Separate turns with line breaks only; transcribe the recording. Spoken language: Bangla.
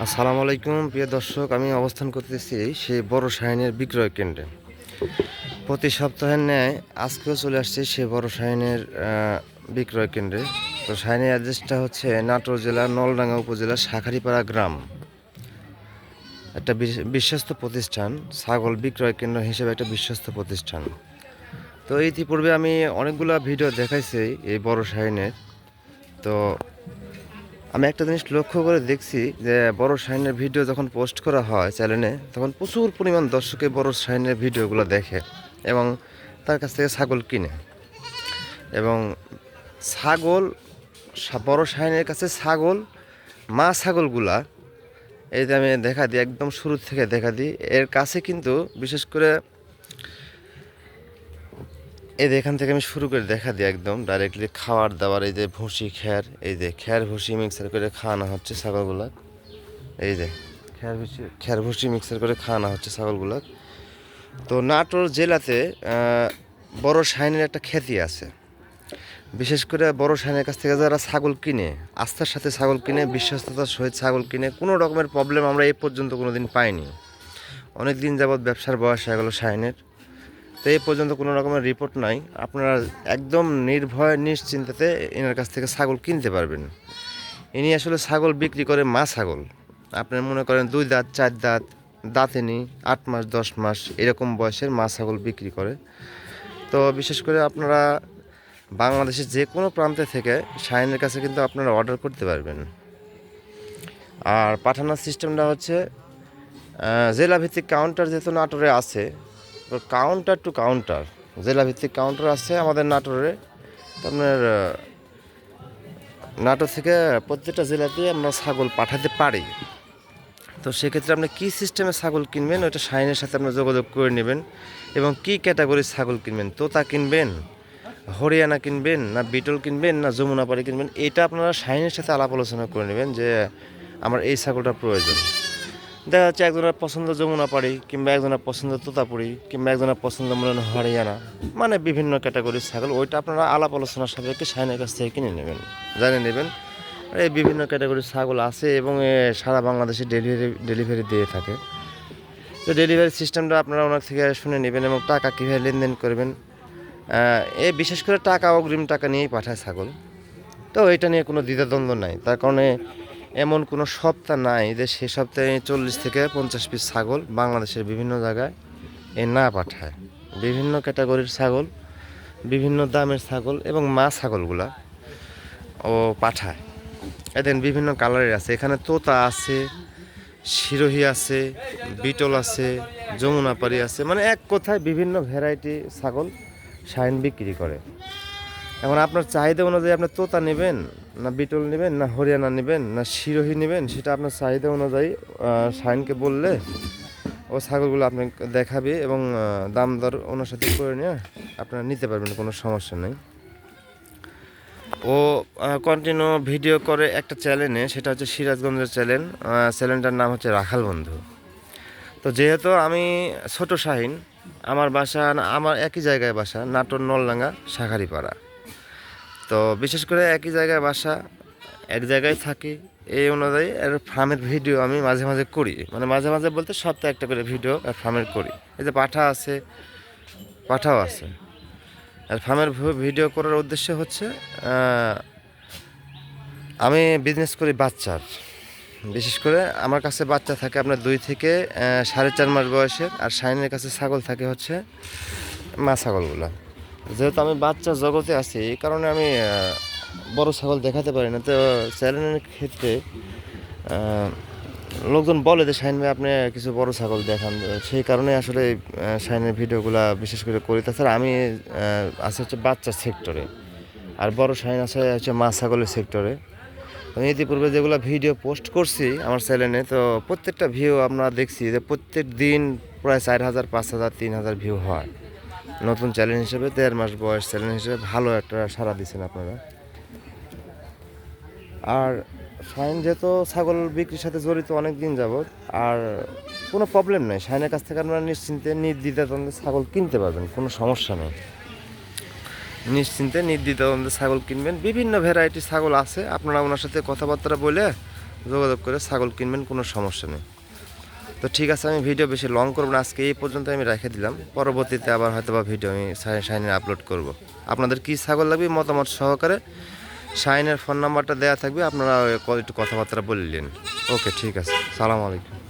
আসসালামু আলাইকুম প্রিয় দর্শক আমি অবস্থান করতেছি সেই বড় শাহিনের বিক্রয় কেন্দ্রে। প্রতি সপ্তাহের ন্যায় আজকেও চলে আসছে সেই বড় আহ, বিক্রয় কেন্দ্রে। তো শাহিনের অ্যাড্রেসটা হচ্ছে নাটোর জেলার নলডাঙ্গা উপজেলার শাখারিপাড়া গ্রাম। একটা বিশ- বিশ্বস্ত প্রতিষ্ঠান ছাগল বিক্রয় কেন্দ্র হিসেবে একটা বিশ্বস্ত প্রতিষ্ঠান। তো ইতিপূর্বে আমি অনেকগুলো ভিডিও দেখাইছি এই বড় শাহিনের। তো আমি একটা জিনিস লক্ষ্য করে দেখছি যে বড় শাইনের ভিডিও যখন পোস্ট করা হয় চ্যানেলে, তখন প্রচুর পরিমাণ দর্শকে বড় শাইনের ভিডিওগুলো দেখে এবং তার কাছ থেকে ছাগল কিনে। এবং ছাগল বড় শাইনের কাছে ছাগল, মা ছাগলগুলা, এই যে আমি দেখা দিই, একদম শুরু থেকে দেখা দিই, এর কাছে কিন্তু বিশেষ করে এই যে এখান থেকে আমি শুরু করে দেখা দিই একদম ডাইরেক্টলি খাওয়ার দাওয়ার, এই যে ভুসি খ্যার এই যে খ্যার ভুসি মিক্সার করে খাওয়ানো হচ্ছে ছাগলগুলা। এই যে খ্যার ভুসি খ্যার ভুসি মিক্সার করে খাওয়ানো হচ্ছে ছাগলগুলা। তো নাটোর জেলাতে বড় শাইনের একটা খ্যাতি আছে। বিশেষ করে বড় শাইনের কাছ থেকে যারা ছাগল কিনে, আস্থার সাথে ছাগল কিনে, বিশ্বস্ততার সহিত ছাগল কিনে, কোনো রকমের প্রবলেম আমরা এই পর্যন্ত কোনো দিন পাইনি। অনেক দিন যাবৎ ব্যবসার বয়স হয়ে গেল শাইনের তো এই পর্যন্ত কোনো রকমের রিপোর্ট নাই। আপনারা একদম নির্ভয়, নিশ্চিন্তাতে এনার কাছ থেকে ছাগল কিনতে পারবেন। ইনি আসলে ছাগল বিক্রি করে মা ছাগল। আপনি মনে করেন দুই দাঁত, চার দাঁত দাঁতেনি আট মাস, দশ মাস এরকম বয়সের মা ছাগল বিক্রি করে। তো বিশেষ করে আপনারা বাংলাদেশের যে কোনো প্রান্তে থেকে শাইনের কাছে কিন্তু আপনারা অর্ডার করতে পারবেন। আর পাঠানোর সিস্টেমটা হচ্ছে জেলাভিত্তিক কাউন্টার যেহেতু নাটোরে আছে কাউন্টার টু কাউন্টার জেলাভিত্তিক কাউন্টার আছে আমাদের নাটোরে। আপনার নাটোর থেকে প্রত্যেকটা জেলাতে আমরা ছাগল পাঠাতে পারি। তো সেক্ষেত্রে আপনি কী সিস্টেমে ছাগল কিনবেন, ওইটা সাইনের সাথে আপনার যোগাযোগ করে নেবেন। এবং কী ক্যাটাগরির ছাগল কিনবেন, তোতা কিনবেন, হরিয়ানা কিনবেন, না বিটল কিনবেন, না যমুনাপাড়ি কিনবেন, এটা আপনারা সাইনের সাথে আলাপ আলোচনা করে নেবেন যে আমার এই ছাগলটা প্রয়োজন। দেখা যাচ্ছে একজনের পছন্দ যমুনা পাড়ি কিংবা একজনের পছন্দ তোতাপুরি কিংবা একজনের পছন্দ মনে হরিয়ানা। মানে বিভিন্ন ক্যাটাগরির ছাগল, ওইটা আপনারা আলাপ আলোচনার সাপেক্ষে সাইনের কাছ থেকে কিনে নেবেন, জানে নেবেন। আর এই বিভিন্ন ক্যাটাগরির ছাগল আছে এবং সারা বাংলাদেশে ডেলিভারি ডেলিভারি দিয়ে থাকে। তো ডেলিভারি সিস্টেমটা আপনারা ওনার থেকে শুনে নেবেন এবং টাকা কীভাবে লেনদেন করবেন। এ বিশেষ করে টাকা, অগ্রিম টাকা নিয়েই পাঠায় ছাগল। তো এটা নিয়ে কোনো দ্বিধাদ্বন্দ্ব নাই। তার কারণে এমন কোনো সপ্তাহ নাই যে সে সপ্তাহে চল্লিশ থেকে পঞ্চাশ পিস ছাগল বাংলাদেশের বিভিন্ন জায়গায় এ না পাঠায়। বিভিন্ন ক্যাটাগরির ছাগল, বিভিন্ন দামের ছাগল এবং মা ছাগলগুলা ও পাঠায়। এদেন বিভিন্ন কালারের আছে। এখানে তোতা আছে, শিরোহি আছে, বিটল আছে যমুনাপাড়ি আছে। মানে এক কথায় বিভিন্ন ভ্যারাইটি ছাগল শাইন বিক্রি করে। এখন আপনার চাহিদা অনুযায়ী আপনি তোতা নেবেন? না বিটল নেবেন না হরিয়ানা নেবেন না শিরোহী নেবেন সেটা আপনার চাহিদা অনুযায়ী আহ, শাইনকে বললে ও ছাগলগুলো আপনাকে দেখাবে এবং দাম দর ওনার সাথে করে নিয়ে আপনারা নিতে পারবেন কোনো সমস্যা নেই। ও কন্টিনিউ ভিডিও করে একটা চ্যানেলে সেটা হচ্ছে সিরাজগঞ্জের চ্যানেল চ্যানেলটার নাম হচ্ছে রাখাল বন্ধু। তো যেহেতু আমি ছোট শাহিন আমার বাসা আমার একই জায়গায় বাসা নাটোর নলডাঙ্গা শাখারিপাড়া। তো বিশেষ করে একই জায়গায় বাসা, এক জায়গায় থাকি, এই অনুযায়ী এর ফার্মের ভিডিও আমি মাঝে মাঝে করি। মানে মাঝে মাঝে বলতে সপ্তাহে একটা করে ভিডিও আর ফার্মের করি। এই যে পাঠা আছে, পাঠাও আছে। আর ফার্মের ভিডিও করার উদ্দেশ্য হচ্ছে আমি বিজনেস করি বাচ্চার। বিশেষ করে আমার কাছে বাচ্চা থাকে আপনার দুই থেকে সাড়ে চার মাস বয়সের, আর শাইনের কাছে ছাগল থাকে হচ্ছে মা ছাগলগুলো। যেহেতু আমি বাচ্চা জগতে আছি এই কারণে আমি বড় ছাগল দেখাতে পারি না। তো চ্যানেলের ক্ষেত্রে লোকজন বলে যে শাইন ভাই আপনি কিছু বড় ছাগল দেখান। সেই কারণে আসলে আহ, ভিডিওগুলা বিশেষ করে করি। তাছাড়া আমি আছি হচ্ছে বাচ্চা সেক্টরে আর বড় শাইন আছে হচ্ছে মা ছাগলের সেক্টরে। আমি ইতিপূর্বে যেগুলো ভিডিও পোস্ট করছি আমার চ্যানেলে তো প্রত্যেকটা ভিউ আমরা দেখছি যে প্রত্যেক দিন প্রায় চার হাজার পাঁচ হাজার তিন হাজার ভিউ হয়। নতুন চ্যালেঞ্জ হিসেবে দেড় মাস বয়স চ্যালেঞ্জ হিসেবে ভালো একটা সাড়া দিচ্ছেন আপনারা। আর শাইন যেহেতু ছাগল বিক্রির সাথে জড়িত অনেক দিন যাবৎ, আর কোনো প্রবলেম নেই। শাইনের কাছ থেকে আপনারা নিশ্চিন্তে নির্দ্বিধাদ্বন্দ্বে ছাগল কিনতে পারবেন, কোনো সমস্যা নেই। নিশ্চিন্তে নির্দ্বিধাদ্বন্দ্বে ছাগল কিনবেন। বিভিন্ন ভ্যারাইটি ছাগল আছে, আপনারা ওনার সাথে কথাবার্তা বলে যোগাযোগ করে ছাগল কিনবেন, কোনো সমস্যা নেই। তো ঠিক আছে, আমি ভিডিও বেশি লং করব না, আজকে এই পর্যন্ত আমি রেখে দিলাম। পরবর্তীতে আবার হয়তো বা ভিডিও আমি সাইনে আপলোড করব। আপনাদের কি ছাগল লাগবে মতামত সহকারে শাইনের ফোন নাম্বারটা দেওয়া থাকবে, আপনারা একটু কথাবার্তা বললেন ওকে ঠিক আছে, সালাম আলাইকুম।